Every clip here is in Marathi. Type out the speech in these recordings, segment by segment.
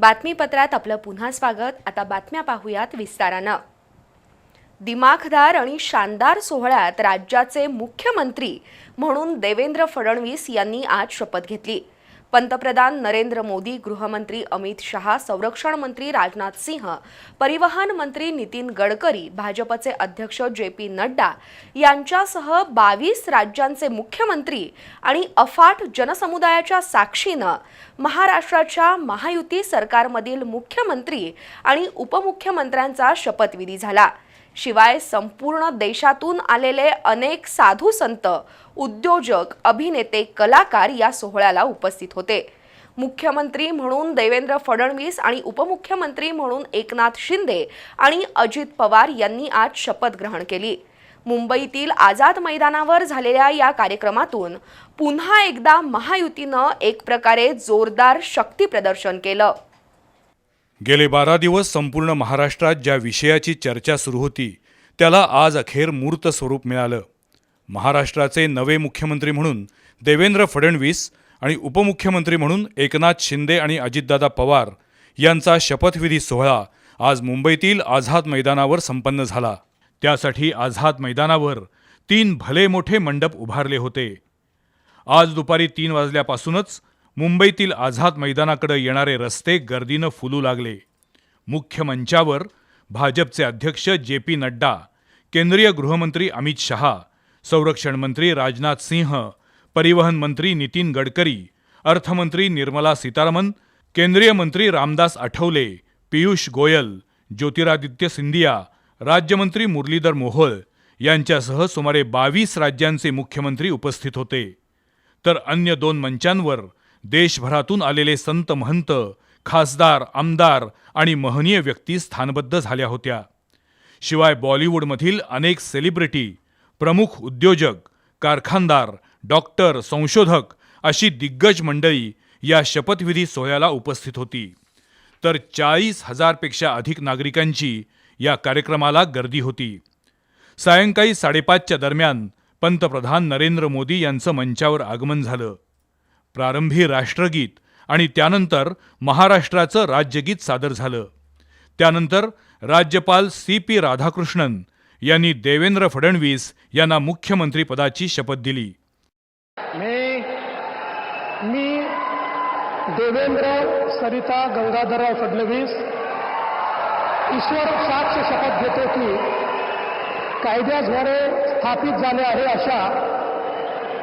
बातमीपत्रात आपलं पुन्हा स्वागत. आता बातम्या पाहूयात विस्तारानं. दिमाखदार आणि शानदार सोहळ्यात राज्याचे मुख्यमंत्री म्हणून देवेंद्र फडणवीस यांनी आज शपथ घेतली. पंतप्रधान नरेंद्र मोदी गृहमंत्री अमित शहा संरक्षण मंत्री राजनाथ सिंह परिवहन मंत्री नितीन गडकरी भाजपचे अध्यक्ष जे पी नड्डा यांच्यासह बावीस राज्यांचे मुख्यमंत्री आणि अफाट जनसमुदायाच्या साक्षीनं महाराष्ट्राच्या महायुती सरकारमधील मुख्यमंत्री आणि उपमुख्यमंत्र्यांचा शपथविधी झाला. शिवाय संपूर्ण देशातून आलेले अनेक साधू संत उद्योजक अभिनेते कलाकार या सोहळ्याला उपस्थित होते. मुख्यमंत्री म्हणून देवेंद्र फडणवीस आणि उपमुख्यमंत्री म्हणून एकनाथ शिंदे आणि अजित पवार यांनी आज शपथ ग्रहण केली. मुंबईतील आझाद मैदानावर झालेल्या या कार्यक्रमातून पुन्हा एकदा महायुतीनं एक प्रकारे जोरदार शक्ती प्रदर्शन केलं. गेले बारा दिवस संपूर्ण महाराष्ट्रात ज्या विषयाची चर्चा सुरू होती त्याला आज अखेर मूर्त स्वरूप मिळालं. महाराष्ट्राचे नवे मुख्यमंत्री म्हणून देवेंद्र फडणवीस आणि उपमुख्यमंत्री म्हणून एकनाथ शिंदे आणि अजितदादा पवार यांचा शपथविधी सोहळा आज मुंबईतील आझाद मैदानावर संपन्न झाला. त्यासाठी आझाद मैदानावर तीन भले मोठे मंडप उभारले होते. आज दुपारी तीन वाजल्यापासूनच मुंबईतील आझाद मैदानाकडे येणारे रस्ते गर्दीनं फुलू लागले. मुख्य मंचावर भाजपचे अध्यक्ष जे पी नड्डा केंद्रीय गृहमंत्री अमित शहा संरक्षण मंत्री राजनाथ सिंह परिवहन मंत्री नितीन गडकरी अर्थमंत्री निर्मला सीतारामन केंद्रीय मंत्री रामदास आठवले पियुष गोयल ज्योतिरादित्य सिंधिया राज्यमंत्री मुरलीधर मोहोळ यांच्यासह सुमारे बावीस राज्यांचे मुख्यमंत्री उपस्थित होते. तर अन्य दोन मंचांवर देशभरातून आलेले संत महंत खासदार आमदार आणि महनीय व्यक्ती स्थानबद्ध झाल्या होत्या. शिवाय बॉलिवूडमधील अनेक सेलिब्रिटी प्रमुख उद्योजक कारखानदार डॉक्टर संशोधक अशी दिग्गज मंडळी या शपथविधी सोहळ्याला उपस्थित होती. तर चाळीस हजारपेक्षा अधिक नागरिकांची या कार्यक्रमाला गर्दी होती. सायंकाळी साडेपाचच्या दरम्यान पंतप्रधान नरेंद्र मोदी यांचं मंचावर आगमन झालं. प्रारंभी राष्ट्रगीत आणि त्यानंतर महाराष्ट्राचं राज्यगीत सादर झालं. त्यानंतर राज्यपाल सी पी राधाकृष्णन यांनी देवेंद्र फडणवीस यांना मुख्यमंत्रीपदाची शपथ दिली. मी मी देवेंद्र सरिता गंगाधरराव फडणवीस ईश्वर साक्ष शपथ घेतो की कायद्याद्वारे स्थापित झाले आहे अशा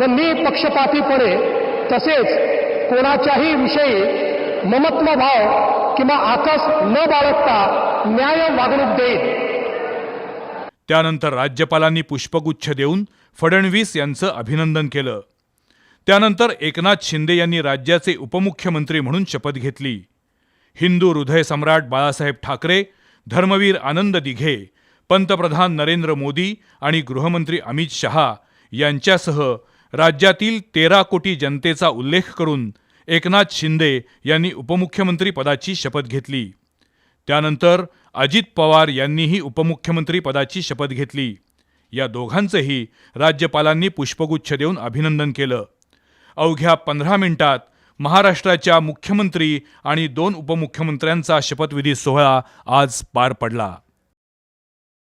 व निपक्षपातीपणे तसेच कोणाच्याही विषयी ममत्व भाव किंवा आकस न बाळगता न्याय वागणूक देईल त्यानंतर राज्यपालांनी पुष्पगुच्छ देऊन फडणवीस यांचं अभिनंदन केलं. त्यानंतर एकनाथ शिंदे यांनी राज्याचे उपमुख्यमंत्री म्हणून शपथ घेतली. हिंदू हृदय सम्राट बाळासाहेब ठाकरे धर्मवीर आनंद दिघे पंतप्रधान नरेंद्र मोदी आणि गृहमंत्री अमित शहा यांच्यासह राज्यातील तेरा कोटी जनतेचा उल्लेख करून एकनाथ शिंदे यांनी उपमुख्यमंत्री पदाची शपथ घेतली. त्यानंतर अजित पवार यांनीही उपमुख्यमंत्री पदाची शपथ घेतली. या दोघांचंही राज्यपालांनी पुष्पगुच्छ देऊन अभिनंदन केलं. अवघ्या पंधरा मिनिटात महाराष्ट्राच्या मुख्यमंत्री आणि दोन उपमुख्यमंत्र्यांचा शपथविधी सोहळा आज पार पडला.